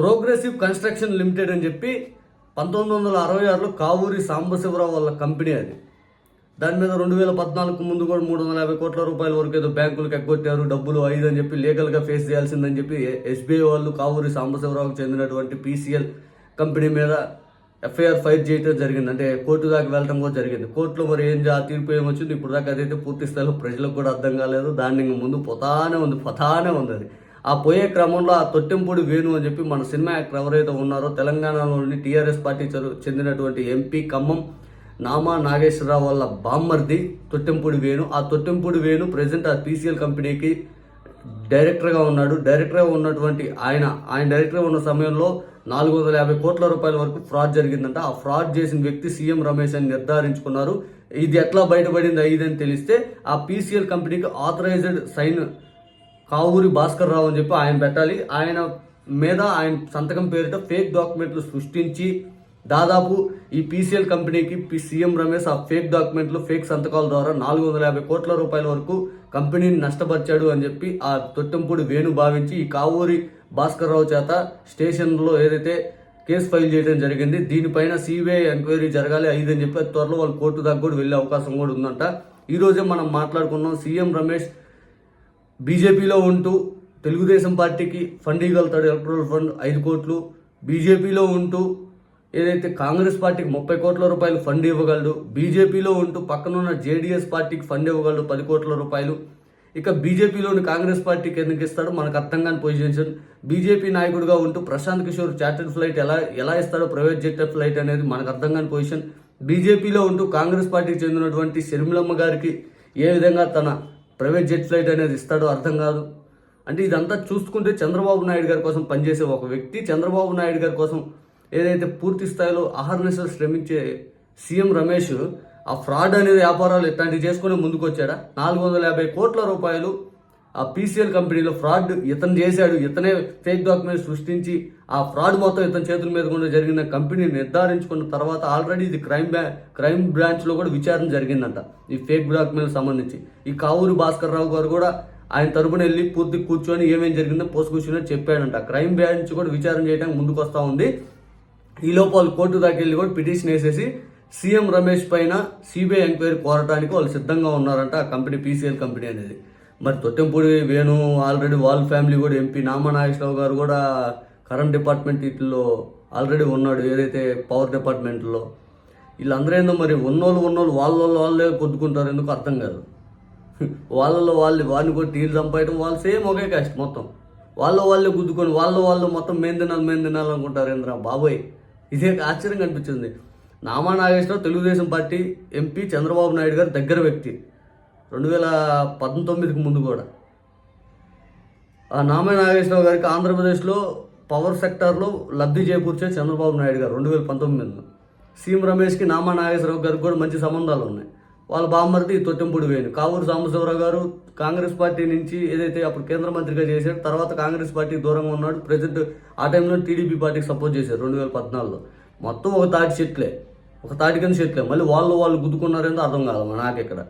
Progressive construction limited అని చెప్పి పంతొమ్మిది వందల అరవై ఆరులో కావూరి సాంబశివరావు వాళ్ళ కంపెనీ అది. దాని మీద రెండు వేల పద్నాలుగు ముందు కూడా మూడు వందల యాభై కోట్ల రూపాయల వరకు ఏదో బ్యాంకులకు ఎగ్గొట్టారు డబ్బులు ఐదు అని చెప్పి లీగల్గా ఫేస్ చేయాల్సిందని చెప్పి ఎస్బీఐ వాళ్ళు కావూరి సాంబశివరావుకు చెందినటువంటి పీసీఎల్ కంపెనీ మీద ఎఫ్ఐఆర్ ఫైర్ చేయటం జరిగింది. అంటే కోర్టు దాకా వెళ్ళడం కూడా జరిగింది. కోర్టులో మరి ఏం జా తీర్పు ఏమొచ్చింది ఇప్పుడు దాకా అదైతే పూర్తి స్థాయిలో ప్రజలకు కూడా అర్థం కాలేదు. దాన్ని ముందు పొతానే ఉంది పొతానే ఉంది అది. ఆ పోయే క్రమంలో ఆ తొట్టెంపూడి వేణు అని చెప్పి మన సినిమా యాక్టర్ ఎవరైతే ఉన్నారో తెలంగాణలోని టీఆర్ఎస్ పార్టీ చెందినటువంటి ఎంపీ ఖమ్మం నామా నాగేశ్వరరావు వాళ్ళ బామ్మర్ది తొట్టెంపూడి వేణు. ఆ తొట్టెంపూడి వేణు ప్రజెంట్ ఆ పీసీఎల్ కంపెనీకి డైరెక్టర్గా ఉన్నాడు. డైరెక్టర్గా ఉన్నటువంటి ఆయన ఆయన డైరెక్టర్గా ఉన్న సమయంలో నాలుగు వందల యాభై కోట్ల రూపాయల వరకు ఫ్రాడ్ జరిగిందంట. ఆ ఫ్రాడ్ చేసిన వ్యక్తి సీఎం రమేష్ అని నిర్ధారించుకున్నారు. ఇది ఎట్లా బయటపడింది అయ్యిందని తెలిస్తే ఆ పీసీఎల్ కంపెనీకి ఆథరైజ్డ్ సైన్ కావూరి భాస్కర్ రావు అని చెప్పి ఆయన పెట్టాలి. ఆయన మీద ఆయన సంతకం పేరిట ఫేక్ డాక్యుమెంట్లు సృష్టించి దాదాపు ఈ పీసీఎల్ కంపెనీకి సీఎం రమేష్ ఆ ఫేక్ డాక్యుమెంట్లు ఫేక్ సంతకాల ద్వారా నాలుగు వందల యాభై కోట్ల రూపాయల వరకు కంపెనీని నష్టపరిచాడు అని చెప్పి ఆ తొట్టెంపూడి వేణు భావించి ఈ కావూరి భాస్కర్ రావు చేత స్టేషన్లో ఏదైతే కేసు ఫైల్ చేయడం జరిగింది దీనిపైన సిబిఐ ఎంక్వైరీ జరగాలి ఐదు అని చెప్పి త్వరలో వాళ్ళు కోర్టు దాకా కూడా వెళ్ళే అవకాశం కూడా ఉందంట. ఈరోజే మనం మాట్లాడుకున్నాం సీఎం రమేష్ బీజేపీలో ఉంటూ తెలుగుదేశం పార్టీకి ఫండ్ ఇవ్వగలుగుతాడు ఎలక్ట్రల్ ఫండ్ ఐదు కోట్లు. బీజేపీలో ఉంటూ ఏదైతే కాంగ్రెస్ పార్టీకి ముప్పై కోట్ల రూపాయలు ఫండ్ ఇవ్వగలడు బీజేపీలో ఉంటూ పక్కనున్న జేడీఎస్ పార్టీకి ఫండ్ ఇవ్వగలడు పది కోట్ల రూపాయలు. ఇక బీజేపీలోని కాంగ్రెస్ పార్టీకి ఎందుకు ఇస్తాడో మనకు అర్థం కాని పొజిషన్ బీజేపీ నాయకుడిగా ఉంటూ ప్రశాంత్ కిషోర్ చార్టెడ్ ఫ్లైట్ ఎలా ఎలా ఇస్తాడో ప్రైవేట్ జెట్ ఫ్లైట్ అనేది మనకు అర్థం కాని పొజిషన్ బీజేపీలో ఉంటూ కాంగ్రెస్ పార్టీకి చెందినటువంటి షర్మిలమ్మ గారికి ఏ విధంగా తన ప్రైవేట్ జెట్ ఫ్లైట్ అనేది ఇస్తాడో అర్థం కాదు. అంటే ఇదంతా చూసుకుంటే చంద్రబాబు నాయుడు గారి కోసం పనిచేసే ఒక వ్యక్తి చంద్రబాబు నాయుడు గారి కోసం ఏదైతే పూర్తి స్థాయిలో అహర్నిశలు శ్రమించే సీఎం రమేష్ ఆ ఫ్రాడ్ అనేది వ్యాపారాలు ఇట్లాంటివి చేసుకుని ముందుకు వచ్చాడా నాలుగు వందల యాభై కోట్ల రూపాయలు ఆ పీసీఎల్ కంపెనీలో ఫ్రాడ్ ఇతను చేశాడు ఇతనే ఫేక్ డాక్యుమెంట్ సృష్టించి ఆ ఫ్రాడ్ మొత్తం ఇతని చేతుల మీద కూడా జరిగిన కంపెనీ నిర్ధారించుకున్న తర్వాత ఆల్రెడీ ఇది క్రైమ్ బ్రా క్రైమ్ బ్రాంచ్లో కూడా విచారణ జరిగిందంట. ఈ ఫేక్ డాక్యుమెంట్ సంబంధించి. ఈ కావూరు భాస్కర్ రావు గారు కూడా ఆయన తరపున వెళ్ళి పూర్తి కూర్చొని ఏమేం జరిగిందో పోస్ట్ చెప్పాడంట. క్రైమ్ బ్రాంచ్ కూడా విచారణ చేయడానికి ముందుకు వస్తూ ఉంది. ఈ లోపల వాళ్ళు కోర్టు దాకా వెళ్ళి కూడా పిటిషన్ వేసేసి సీఎం రమేష్ పైన సిబిఐ ఎంక్వైరీ కోరటానికి వాళ్ళు సిద్ధంగా ఉన్నారంట ఆ కంపెనీ పీసీఎల్ కంపెనీ అనేది. మరి తొట్టెంపూడి వేణు ఆల్రెడీ వాళ్ళ ఫ్యామిలీ కూడా ఎంపీ నామా నాగేశ్వరరావు గారు కూడా కరెంట్ డిపార్ట్మెంట్ వీటిల్లో ఆల్రెడీ ఉన్నాడు ఏదైతే పవర్ డిపార్ట్మెంట్లో వీళ్ళందరూ ఏందో మరి ఉన్నోళ్ళు ఉన్నోళ్ళు వాళ్ళ వాళ్ళే పొద్దుకుంటారు ఎందుకు అర్థం కాదు. వాళ్ళలో వాళ్ళు వాడిని కూడా టీలు చంపేయడం వాళ్ళు సేమ్ ఒకే కాస్ట్ మొత్తం. వాళ్ళ వాళ్ళే గుద్దుకొని వాళ్ళ వాళ్ళు మొత్తం మేం తినాలి మేం తినాలి అనుకుంటారు ఏంద్రా బాబోయ్. ఇదే ఆశ్చర్యం కనిపించింది నామా నాగేశ్వరరావు తెలుగుదేశం పార్టీ ఎంపీ చంద్రబాబు నాయుడు గారి దగ్గర వ్యక్తి. రెండు వేల పంతొమ్మిదికి ముందు కూడా. ఆ నామా నాగేశ్వరరావు గారికి ఆంధ్రప్రదేశ్లో పవర్ సెక్టార్లో లబ్ధి చేకూర్చే చంద్రబాబు నాయుడు గారు రెండు వేల పంతొమ్మిదిలో. సీఎం రమేష్కి నామా నాగేశ్వరరావు గారికి కూడా మంచి సంబంధాలు ఉన్నాయి. వాళ్ళ బామ్మర్ది తొట్టెంపుడు వేణు. కావూరు సాంబశివరావు గారు కాంగ్రెస్ పార్టీ నుంచి ఏదైతే అప్పుడు కేంద్ర మంత్రిగా చేశాడు తర్వాత కాంగ్రెస్ పార్టీకి దూరంగా ఉన్నాడు. ప్రజెంట్ ఆ టైంలో టీడీపీ పార్టీకి సపోర్ట్ చేశారు రెండు వేల పద్నాలుగులో. మొత్తం ఒక తాటి చెట్లే. ఒక తాటి కింద చెట్లే. మళ్ళీ వాళ్ళు వాళ్ళు గుద్దుకున్నారేందో అర్థం కాదమ్మా నాకు ఇక్కడ